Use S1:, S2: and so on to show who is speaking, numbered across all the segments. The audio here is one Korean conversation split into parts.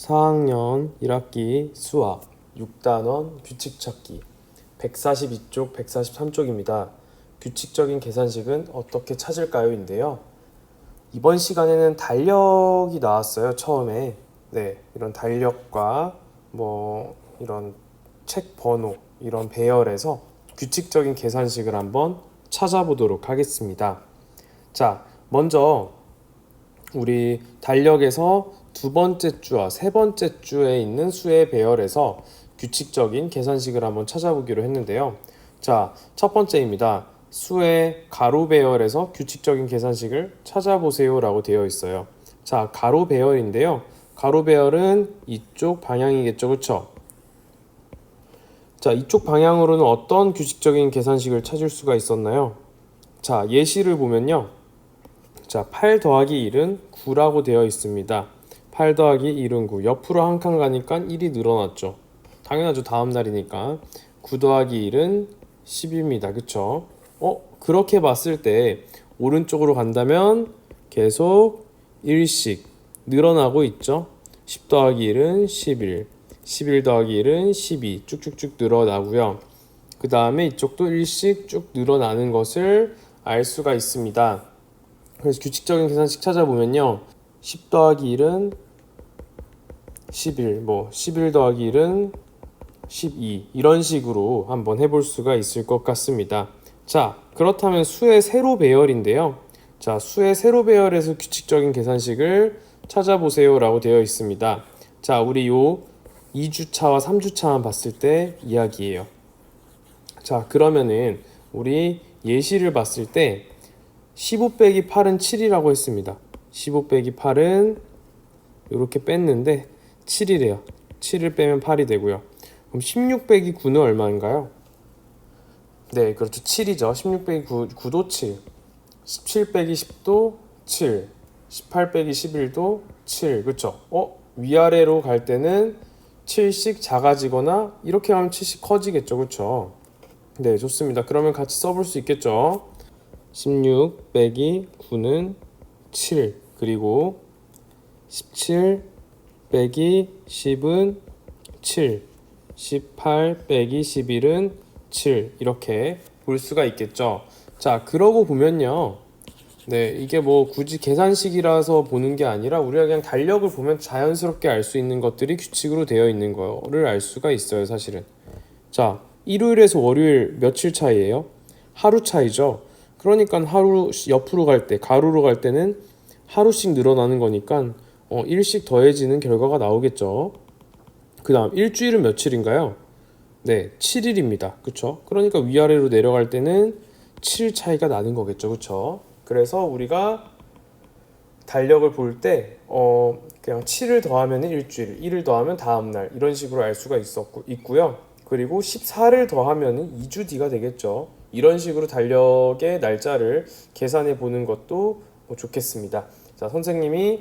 S1: 4학년 1학기 수학 6단원 규칙 찾기 142쪽, 143쪽입니다. 규칙적인 계산식은 어떻게 찾을까요? 인데요. 이번 시간에는 달력이 나왔어요. 처음에. 네, 이런 달력과 뭐 이런 책 번호, 이런 배열에서 규칙적인 계산식을 한번 찾아보도록 하겠습니다. 자, 먼저 우리 달력에서 두 번째 주와 세 번째 주에 있는 수의 배열에서 규칙적인 계산식을 한번 찾아보기로 했는데요. 자, 첫 번째입니다. 수의 가로 배열에서 규칙적인 계산식을 찾아보세요 라고 되어 있어요. 자, 가로 배열인데요. 가로 배열은 이쪽 방향이겠죠, 그렇죠? 자, 이쪽 방향으로는 어떤 규칙적인 계산식을 찾을 수가 있었나요? 자, 예시를 보면요. 자, 8 더하기 1은 9라고 되어 있습니다. 8 더하기 1은 9. 옆으로 한 칸 가니까 1이 늘어났죠. 당연하죠. 다음 날이니까. 9 더하기 1은 10입니다. 그쵸? 어? 그렇게 봤을 때 오른쪽으로 간다면 계속 1씩 늘어나고 있죠. 10 더하기 1은 11. 11 더하기 1은 12. 쭉쭉쭉 늘어나고요. 그 다음에 이쪽도 1씩 쭉 늘어나는 것을 알 수가 있습니다. 그래서 규칙적인 계산식 찾아보면요. 10 더하기 1은 11, 뭐 11 더하기 1은 12 이런 식으로 한번 해볼 수가 있을 것 같습니다. 자, 그렇다면 수의 세로 배열인데요. 자, 수의 세로 배열에서 규칙적인 계산식을 찾아보세요 라고 되어 있습니다. 자, 우리 요 2주차와 3주차만 봤을 때 이야기예요. 자, 그러면은 우리 예시를 봤을 때 15 빼기 8은 7이라고 했습니다. 15 빼기 8은 이렇게 뺐는데 7이래요. 7을 빼면 8이 되고요. 그럼 16 빼기 9는 얼마인가요? 네, 그렇죠. 7이죠. 16 빼기 9, 9도 7. 17 빼기 10도 7. 18 빼기 11도 7. 그렇죠? 어? 위아래로 갈 때는 7씩 작아지거나 이렇게 하면 7씩 커지겠죠. 그렇죠? 네, 좋습니다. 그러면 같이 써볼 수 있겠죠? 16 빼기 9는 7 그리고 17 빼기 10은 7 18 빼기 11은 7 이렇게 볼 수가 있겠죠. 자 그러고 보면요. 네 이게 뭐 굳이 계산식이라서 보는 게 아니라 우리가 그냥 달력을 보면 자연스럽게 알 수 있는 것들이 규칙으로 되어 있는 거를 알 수가 있어요 사실은. 자 일요일에서 월요일 며칠 차이예요? 하루 차이죠. 그러니까 하루 옆으로 갈 때 가로로 갈 때는 하루씩 늘어나는 거니까 어, 일씩 더해지는 결과가 나오겠죠. 그 다음 일주일은 며칠인가요? 네, 7일입니다. 그쵸? 그러니까 위아래로 내려갈 때는 7 차이가 나는 거겠죠. 그쵸? 그래서 우리가 달력을 볼 때 어, 그냥 7을 더하면 일주일, 1을 더하면 다음 날 이런 식으로 알 수가 있었고 있고요. 그리고 14를 더하면 2주 뒤가 되겠죠. 이런 식으로 달력의 날짜를 계산해 보는 것도 뭐 좋겠습니다. 자, 선생님이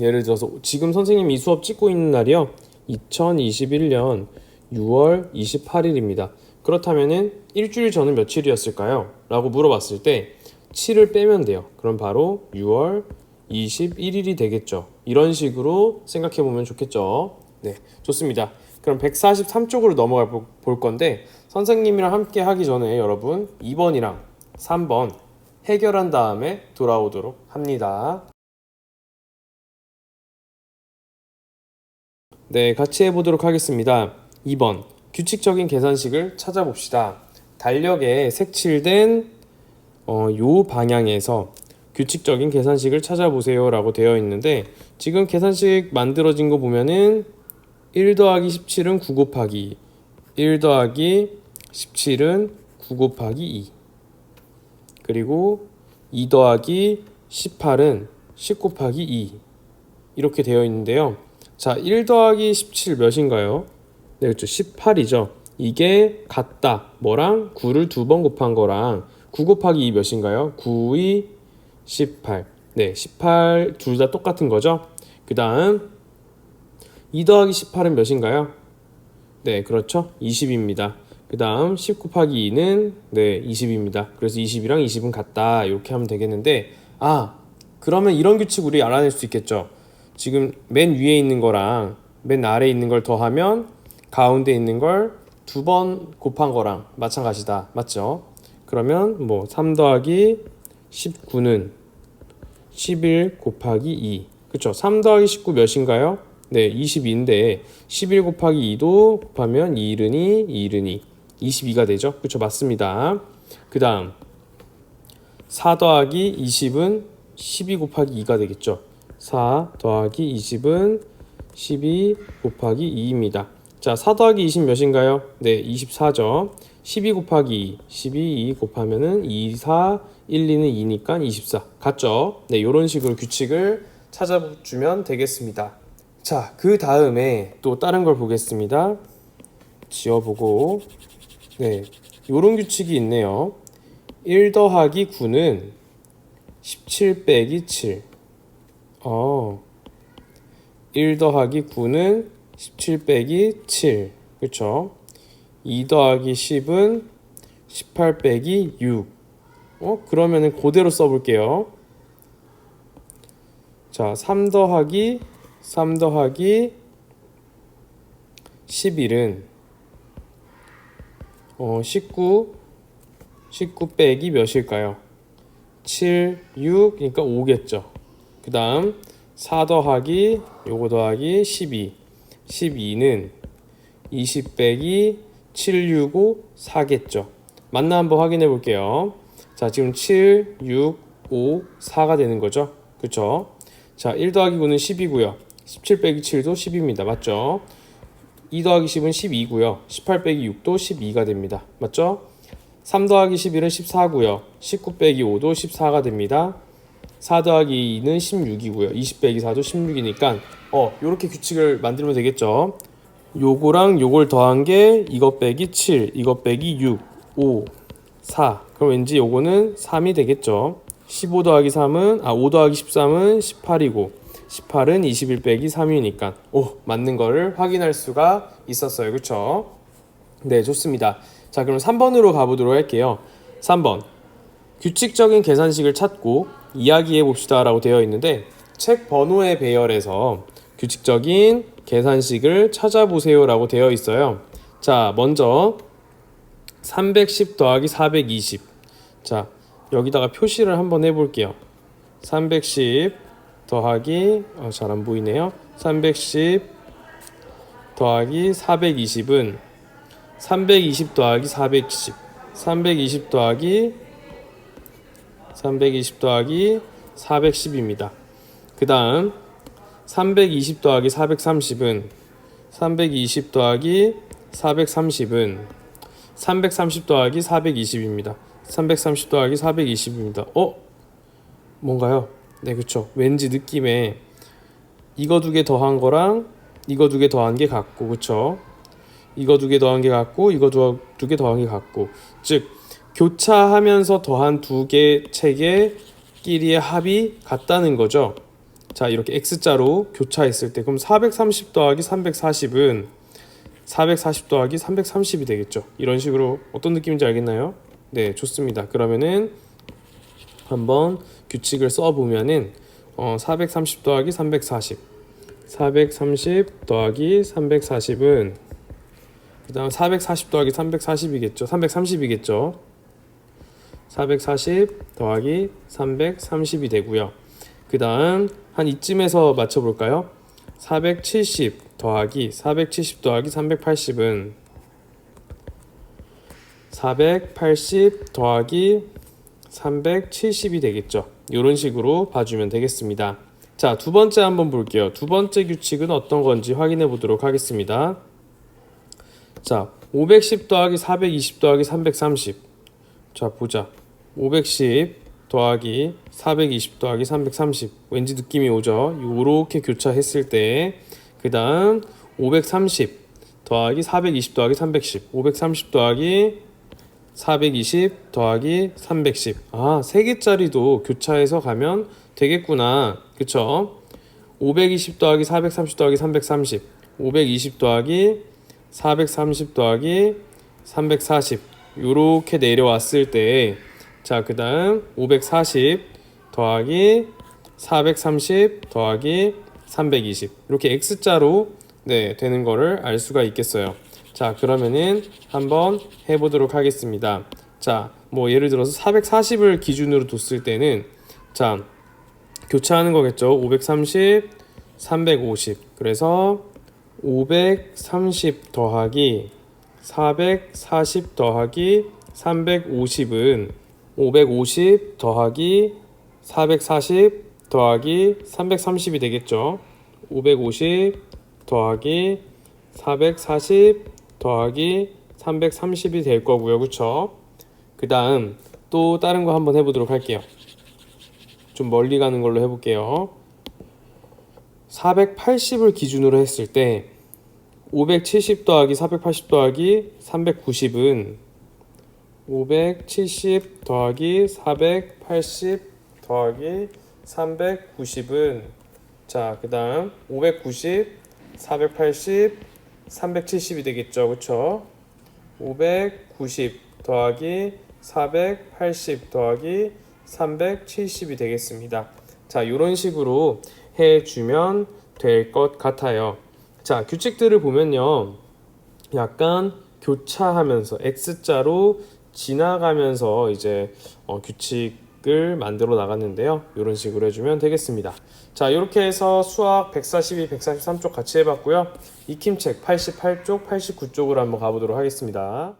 S1: 예를 들어서 지금 선생님이 이 수업 찍고 있는 날이요. 2021년 6월 28일입니다. 그렇다면은 일주일 전은 며칠이었을까요? 라고 물어봤을 때 7을 빼면 돼요. 그럼 바로 6월 21일이 되겠죠. 이런 식으로 생각해 보면 좋겠죠. 네, 좋습니다. 그럼 143쪽으로 넘어가 보- 볼 건데 선생님이랑 함께 하기 전에 여러분 2번이랑 3번 해결한 다음에 돌아오도록 합니다. 네, 같이 해보도록 하겠습니다. 2번 규칙적인 계산식을 찾아봅시다. 달력에 색칠된 어, 요 방향에서 규칙적인 계산식을 찾아보세요 라고 되어 있는데 지금 계산식 만들어진 거 보면은 1 더하기 17은 9 곱하기 1 더하기 17은 9 곱하기 2 그리고 2 더하기 18은 10 곱하기 2 이렇게 되어 있는데요. 자, 1 더하기 17 몇인가요? 네, 그렇죠. 18이죠. 이게 같다. 뭐랑 9를 두 번 곱한 거랑 9 곱하기 2 몇인가요? 9, 2, 18. 네, 18 둘 다 똑같은 거죠. 그 다음 2 더하기 18은 몇인가요? 네, 그렇죠. 20입니다. 그 다음 10 곱하기 2는 네, 20입니다. 그래서 20이랑 20은 같다. 이렇게 하면 되겠는데 아, 그러면 이런 규칙 우리 알아낼 수 있겠죠. 지금 맨 위에 있는 거랑 맨 아래에 있는 걸 더하면 가운데 있는 걸 두 번 곱한 거랑 마찬가지다. 맞죠? 그러면 뭐 3 더하기 19는 11 곱하기 2. 그쵸? 3 더하기 19 몇인가요? 네, 22인데 11 곱하기 2도 곱하면 2이르니 2이르니 22가 되죠. 그쵸? 맞습니다. 그 다음 4 더하기 20은 12 곱하기 2가 되겠죠. 4 더하기 20은 12 곱하기 2입니다. 자, 4 더하기 20 몇인가요? 네, 24죠. 12 곱하기 2, 12, 2 곱하면은 2, 4, 1, 2는 2니까 24. 같죠? 네, 이런 식으로 규칙을 찾아주면 되겠습니다. 자, 그 다음에 또 다른 걸 보겠습니다. 지워보고, 네, 요런 규칙이 있네요. 1 더하기 9는 17 빼기 7. 어. 1 더하기 9는 17 빼기 7. 그쵸? 2 더하기 10은 18 빼기 6. 어? 그러면은 그대로 써볼게요. 자, 3 더하기 3 더하기 11은 어, 19 19 빼기 몇일까요? 7, 6, 그러니까 5겠죠. 그 다음 4 더하기 요거 더하기 12 12는 20 빼기 7, 6, 5, 4겠죠. 맞나 한번 확인해 볼게요. 자, 지금 7, 6, 5, 4가 되는 거죠. 그쵸? 자, 1 더하기 9는 10이고요. 17 빼기 7도 10입니다. 맞죠? 2 더하기 10은 12고요. 18 빼기 6도 12가 됩니다. 맞죠? 3 더하기 11은 14고요. 19 빼기 5도 14가 됩니다. 4 더하기 2는 16이고요. 20 빼기 4도 16이니까 어, 요렇게 규칙을 만들면 되겠죠. 요거랑 요걸 더한 게 이것 빼기 7, 이것 빼기 6, 5, 4. 그럼 왠지 요거는 3이 되겠죠. 15 더하기 3은 아, 5 더하기 13은 18이고 18은 21 빼기 3이니까 오, 맞는 거를 확인할 수가 있었어요. 그렇죠? 네, 좋습니다. 자, 그럼 3번으로 가보도록 할게요. 3번. 규칙적인 계산식을 찾고 이야기해 봅시다 라고 되어 있는데 책 번호의 배열에서 규칙적인 계산식을 찾아보세요 라고 되어 있어요. 자, 먼저 310 더하기 420. 자, 여기다가 표시를 한번 해볼게요. 310 더하기 어, 잘 안 보이네요. 310 더하기 420은 320 더하기 410 320 더하기 320 더하기 410입니다. 그 다음 320 더하기 430은 320 더하기 430은 330 더하기 420입니다. 330 더하기 420입니다. 어? 뭔가요? 네, 그쵸. 왠지 느낌에 이거 두 개 더한 거랑 이거 두 개 더한 게 같고, 그쵸? 이거 두 개 더한 게 같고, 이거 두 개 더한 게 같고. 즉, 교차하면서 더한 두 개 책의 합이 같다는 거죠. 자, 이렇게 X자로 교차했을 때, 그럼 430 더하기 340은 440 더하기 330이 되겠죠. 이런 식으로 어떤 느낌인지 알겠나요? 네, 좋습니다. 그러면은 한번 규칙을 써보면은 어, 430 더하기 340 430 더하기 340은 그 다음 440 더하기 340이겠죠? 330이겠죠? 440 더하기 330이 되고요. 그 다음 한 이쯤에서 맞춰볼까요? 470 더하기 470 더하기 380은 480 더하기 370이 되겠죠. 이런 식으로 봐주면 되겠습니다. 자, 두 번째 한번 볼게요. 두 번째 규칙은 어떤 건지 확인해 보도록 하겠습니다. 자, 510 더하기 420 더하기 330. 자, 보자. 510 더하기 420 더하기 330. 왠지 느낌이 오죠? 요렇게 교차했을 때, 그 다음 530 더하기 420 더하기 310. 530 더하기 420 더하기 310. 아, 3개짜리도 교차해서 가면 되겠구나. 그쵸? 520 더하기 430 더하기 330. 520 더하기 430 더하기 340. 요렇게 내려왔을 때, 자, 그 다음 540 더하기 430 더하기 320 이렇게 X자로 네, 되는 거를 알 수가 있겠어요. 자, 그러면은 한번 해보도록 하겠습니다. 자, 뭐 예를 들어서 440을 기준으로 뒀을 때는 자, 교차하는 거겠죠. 530, 350. 그래서 530 더하기 440 더하기 350은 550 더하기 440 더하기 330이 되겠죠. 550 더하기 440 더하기 330이 될 거고요. 그쵸? 그 다음 또 다른 거 한번 해보도록 할게요. 좀 멀리 가는 걸로 해볼게요. 480을 기준으로 했을 때 570 더하기 480 더하기 390은 570 더하기 480 더하기 390은 자, 그 다음 590, 480, 370이 되겠죠. 그쵸? 590 더하기 480 더하기 370이 되겠습니다. 자, 이런 식으로 해주면 될 것 같아요. 자, 규칙들을 보면요. 약간 교차하면서 X자로 지나가면서 이제 어, 규칙을 만들어 나갔는데요. 이런 식으로 해주면 되겠습니다. 자, 이렇게 해서 수학 142, 143쪽 같이 해봤고요. 익힘책 88쪽, 89쪽으로 한번 가보도록 하겠습니다.